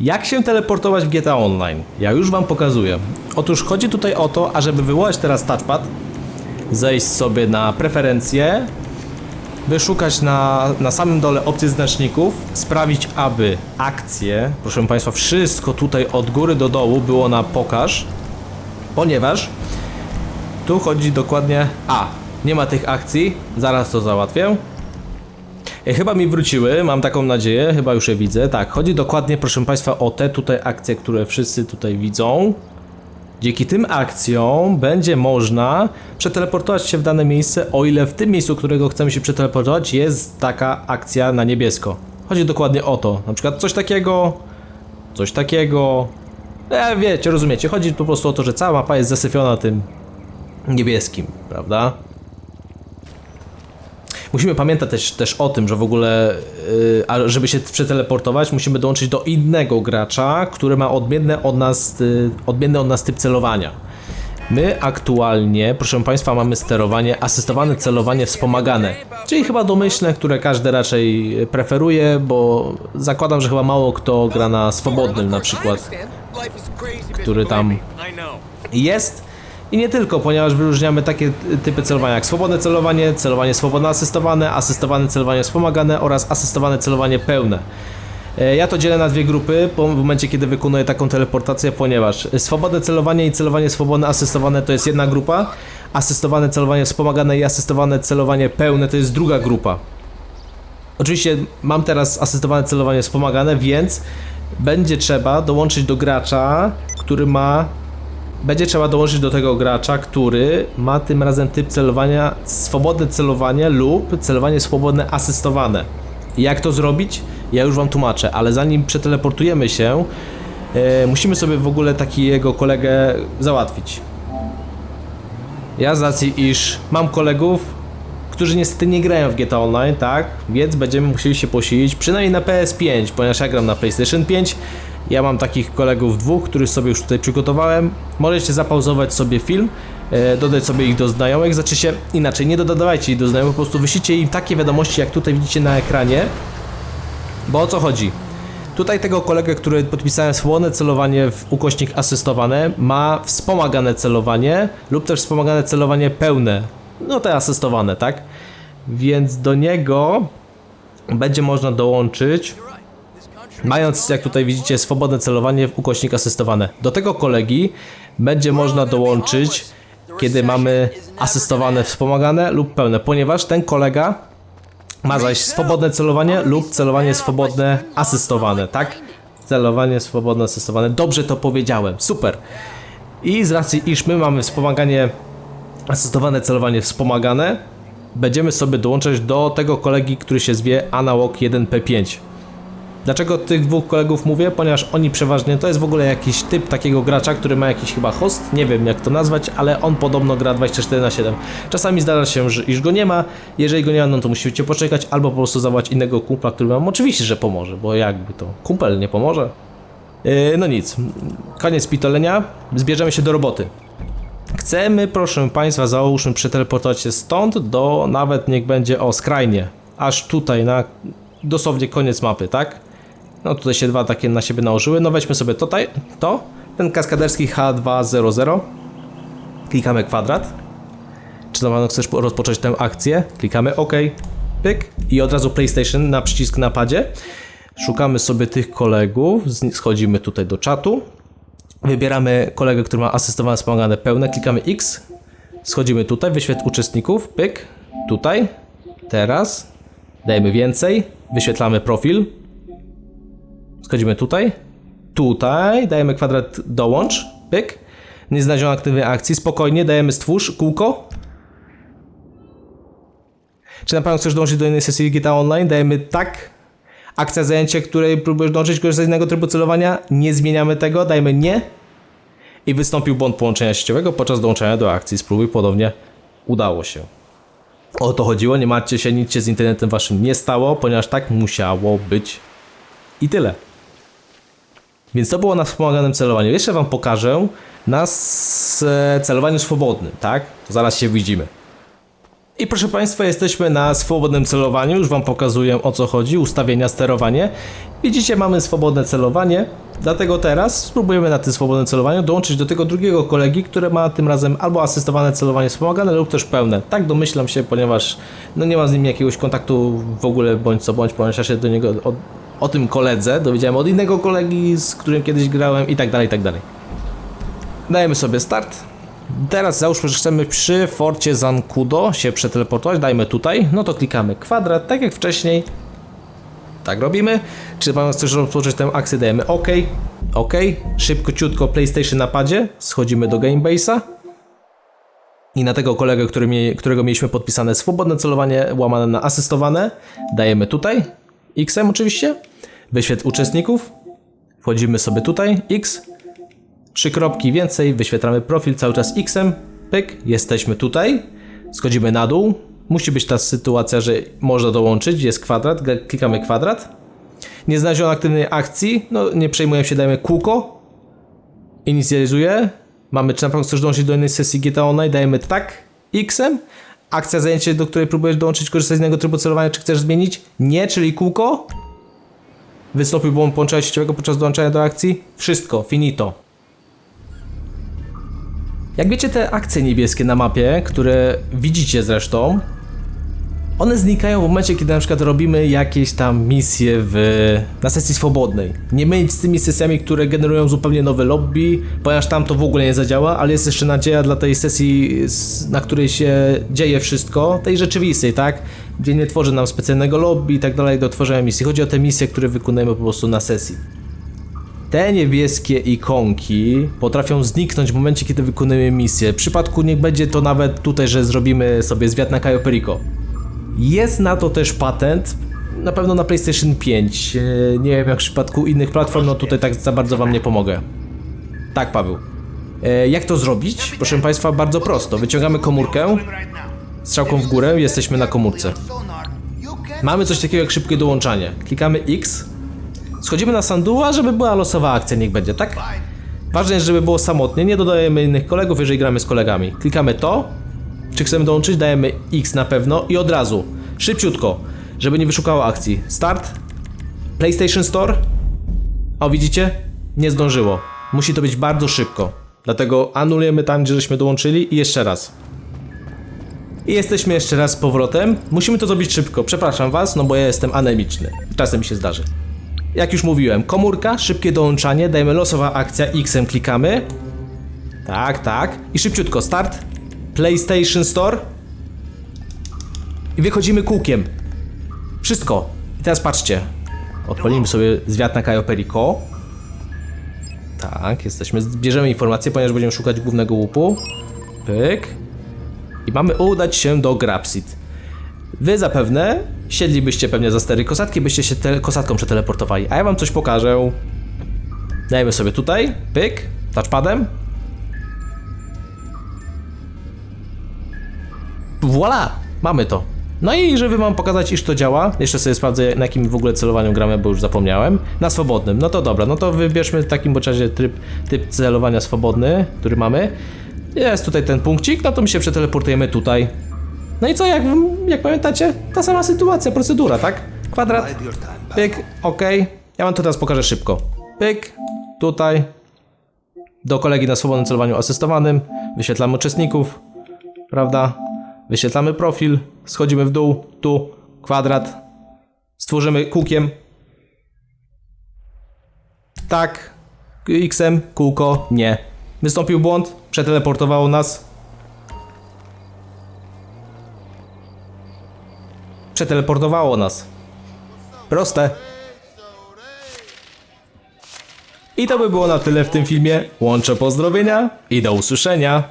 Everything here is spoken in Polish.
Jak się teleportować w GTA Online? Ja już wam pokazuję. Otóż chodzi tutaj o to, ażeby wywołać teraz touchpad, zejść sobie na preferencje, wyszukać na, na samym dole opcję znaczników, sprawić, aby akcje, proszę Państwa, wszystko tutaj od góry do dołu było na pokaż, ponieważ tu chodzi dokładnie, a, nie ma tych akcji, zaraz to załatwię. Chyba mi wróciły, mam taką nadzieję, chyba już je widzę. Tak, chodzi dokładnie, proszę Państwa, o te tutaj akcje, które wszyscy tutaj widzą. Dzięki tym akcjom będzie można przeteleportować się w dane miejsce, o ile w tym miejscu, którego chcemy się przeteleportować, jest taka akcja na niebiesko. Chodzi dokładnie o to. Na przykład coś takiego, coś takiego. E, wiecie, rozumiecie. Chodzi po prostu o to, że cała mapa jest zasyfiona tym niebieskim, prawda? Musimy pamiętać też, też o tym, że w ogóle, yy, żeby się przeteleportować, musimy dołączyć do innego gracza, który ma odmienny od nas, yy, odmienny od nas typ celowania. My aktualnie, proszę Państwa, mamy sterowanie asystowane celowanie wspomagane, czyli chyba domyślne, które każdy raczej preferuje, bo zakładam, że chyba mało kto gra na swobodnym na przykład, który tam jest. I nie tylko, ponieważ wyróżniamy takie typy celowania jak swobodne celowanie, celowanie swobodne asystowane, asystowane celowanie wspomagane oraz asystowane celowanie pełne. E, Ja to dzielę na dwie grupy w momencie, kiedy wykonuję taką teleportację, ponieważ swobodne celowanie i celowanie swobodne asystowane to jest jedna grupa, asystowane celowanie wspomagane i asystowane celowanie pełne to jest druga grupa. Oczywiście mam teraz asystowane celowanie wspomagane, więc będzie trzeba dołączyć do gracza, który ma będzie trzeba dołączyć do tego gracza, który ma tym razem typ celowania swobodne celowanie lub celowanie swobodne asystowane. Jak to zrobić? Ja już wam tłumaczę, ale zanim przeteleportujemy się, e, musimy sobie w ogóle takiego kolegę załatwić. Ja z racji, iż mam kolegów, którzy niestety nie grają w GTA Online, tak? Więc będziemy musieli się posilić, przynajmniej na PS5, ponieważ ja gram na PlayStation 5. Ja mam takich kolegów dwóch, których sobie już tutaj przygotowałem. Możecie zapauzować sobie film, e, dodać sobie ich do znajomych, znaczy się inaczej, nie dodawajcie ich do znajomych, po prostu wyślijcie im takie wiadomości, jak tutaj widzicie na ekranie. Bo o co chodzi? Tutaj tego kolegę, który podpisałem swobodne celowanie w ukośnik asystowane, ma wspomagane celowanie lub też wspomagane celowanie pełne. No te asystowane, tak? Więc do niego będzie można dołączyć mając, jak tutaj widzicie, swobodne celowanie w ukośnik asystowane. Do tego kolegi będzie można dołączyć, kiedy mamy asystowane wspomagane lub pełne, ponieważ ten kolega ma zaś swobodne celowanie lub celowanie swobodne asystowane, tak? Celowanie swobodne asystowane. Dobrze to powiedziałem, super. I z racji, iż my mamy wspomaganie asystowane celowanie wspomagane, będziemy sobie dołączać do tego kolegi, który się zwie Analog 1P5. Dlaczego tych dwóch kolegów mówię? Ponieważ oni przeważnie, to jest w ogóle jakiś typ takiego gracza, który ma jakiś chyba host, nie wiem jak to nazwać, ale on podobno gra 24 na 7. Czasami zdarza się, że iż go nie ma, jeżeli go nie ma, no to musicie poczekać, albo po prostu zawołać innego kumpla, który wam oczywiście, że pomoże, bo jakby to, kumpel nie pomoże. Yy, no nic, koniec pitolenia, zbierzemy się do roboty. Chcemy, proszę Państwa, załóżmy przeteleportować się stąd do, nawet niech będzie o skrajnie, aż tutaj na dosłownie koniec mapy, tak? No tutaj się dwa takie na siebie nałożyły. No weźmy sobie tutaj, to, ten kaskaderski H200. Klikamy kwadrat. Czy na pewno chcesz po- rozpocząć tę akcję? Klikamy OK, pyk i od razu PlayStation na przycisk na padzie. Szukamy sobie tych kolegów, schodzimy tutaj do czatu. Wybieramy kolegę, który ma asystowane wspomagane pełne, klikamy X. Schodzimy tutaj, wyświetl uczestników, pyk, tutaj, teraz, dajemy więcej, wyświetlamy profil, Schodzimy tutaj. Tutaj dajemy kwadrat dołącz. Pyk. Nie znaleziono aktywnej akcji. Spokojnie dajemy stwórz kółko. Czy na pewno chcesz dołączyć do innej sesji GTA Online? Dajemy tak. Akcja zajęcie, której próbujesz dołączyć, korzystać z innego trybu celowania. Nie zmieniamy tego. Dajmy nie. I wystąpił błąd połączenia sieciowego podczas dołączenia do akcji. Spróbuj ponownie. Udało się. O to chodziło. Nie martwcie się, nic się z internetem waszym nie stało, ponieważ tak musiało być. I tyle. Więc to było na wspomaganym celowaniu. Jeszcze Wam pokażę na s- celowaniu swobodnym, tak? To zaraz się widzimy. I proszę Państwa, jesteśmy na swobodnym celowaniu, już Wam pokazuję o co chodzi, ustawienia, sterowanie. Widzicie, mamy swobodne celowanie, dlatego teraz spróbujemy na tym swobodnym celowaniu dołączyć do tego drugiego kolegi, które ma tym razem albo asystowane celowanie wspomagane lub też pełne. Tak domyślam się, ponieważ no nie mam z nim jakiegoś kontaktu w ogóle bądź co bądź, ponieważ ja się do niego o, o tym koledze dowiedziałem od innego kolegi, z którym kiedyś grałem i tak dalej, i tak dalej. Dajemy sobie start. Teraz załóżmy, że chcemy przy forcie Zancudo się przeteleportować. Dajmy tutaj. No to klikamy kwadrat, tak jak wcześniej. Tak robimy. Czy Pan chce rozpocząć tę akcję? Dajemy OK. OK. Szybko, ciutko PlayStation na padzie. Schodzimy do Gamebase'a. I na tego kolegę, który którego mieliśmy podpisane swobodne celowanie łamane na asystowane, dajemy tutaj. X-em oczywiście. Wyświetl uczestników. Wchodzimy sobie tutaj. X. Trzy kropki więcej, wyświetlamy profil cały czas X-em, pyk, jesteśmy tutaj, schodzimy na dół, musi być ta sytuacja, że można dołączyć, jest kwadrat, klikamy kwadrat, nie znaleziono aktywnej akcji, no nie przejmujemy się, dajemy kółko, inicjalizuję, mamy czy na pewno chcesz dołączyć do innej sesji GTA Online, dajemy tak, X-em, akcja zajęcie, do której próbujesz dołączyć, korzystać z innego trybu celowania, czy chcesz zmienić, nie, czyli kółko, wystąpił błąd połączenia sieciowego podczas dołączania do akcji, wszystko, finito. Jak wiecie, te akcje niebieskie na mapie, które widzicie zresztą, one znikają w momencie, kiedy na przykład robimy jakieś tam misje w, na sesji swobodnej. Nie mylić z tymi sesjami, które generują zupełnie nowe lobby, ponieważ tam to w ogóle nie zadziała, ale jest jeszcze nadzieja dla tej sesji, na której się dzieje wszystko, tej rzeczywistej, tak? Gdzie nie tworzy nam specjalnego lobby i tak dalej do tworzenia misji. Chodzi o te misje, które wykonujemy po prostu na sesji. Te niebieskie ikonki potrafią zniknąć w momencie, kiedy wykonujemy misję. W przypadku niech będzie to nawet tutaj, że zrobimy sobie zwiat na Cayo. Jest na to też patent, na pewno na PlayStation 5. E, Nie wiem jak w przypadku innych platform, no tutaj tak za bardzo wam nie pomogę. Tak, Paweł. E, Jak to zrobić? Proszę Państwa, bardzo prosto. Wyciągamy komórkę, strzałką w górę, jesteśmy na komórce. Mamy coś takiego jak szybkie dołączanie. Klikamy X, Schodzimy na sanduła, żeby była losowa akcja, niech będzie, tak? Ważne jest, żeby było samotnie, nie dodajemy innych kolegów, jeżeli gramy z kolegami. Klikamy to, czy chcemy dołączyć, dajemy X na pewno i od razu, szybciutko, żeby nie wyszukało akcji. Start, PlayStation Store. O, widzicie? Nie zdążyło. Musi to być bardzo szybko. Dlatego anulujemy tam, gdzie żeśmy dołączyli i jeszcze raz. I jesteśmy jeszcze raz z powrotem. Musimy to zrobić szybko. Przepraszam was, no bo ja jestem anemiczny. Czasem mi się zdarzy. Jak już mówiłem, komórka, szybkie dołączanie, dajemy losowa akcja, X-em klikamy. Tak, tak. I szybciutko, start. PlayStation Store. I wychodzimy kółkiem. Wszystko. I teraz patrzcie. Odpalimy sobie zwiat na Cayo Perico. Tak, jesteśmy. Bierzemy informację, ponieważ będziemy szukać głównego łupu. Pyk. I mamy udać się do Grapsit. Wy zapewne siedlibyście pewnie za stery kosatki, byście się te kosatką przeteleportowali. A ja wam coś pokażę. Dajemy sobie tutaj, pyk, touchpadem. Voila! Mamy to. No i żeby wam pokazać, iż to działa, jeszcze sobie sprawdzę, na jakim w ogóle celowaniu gramy, bo już zapomniałem. Na swobodnym. No to dobra, no to wybierzmy w takim razie tryb, typ celowania swobodny, który mamy. Jest tutaj ten punkcik, no to my się przeteleportujemy tutaj. No i co, jak, jak pamiętacie, ta sama sytuacja, procedura, tak? Kwadrat, pyk, ok. Ja wam to teraz pokażę szybko. Pyk, tutaj, do kolegi na swobodnym celowaniu asystowanym, wyświetlamy uczestników, prawda? Wyświetlamy profil, schodzimy w dół, tu, kwadrat, stworzymy kółkiem. Tak, X-em, kółko, nie. Wystąpił błąd, przeteleportowało nas, przeteleportowało nas. Proste. I to by było na tyle w tym filmie. Łączę pozdrowienia i do usłyszenia.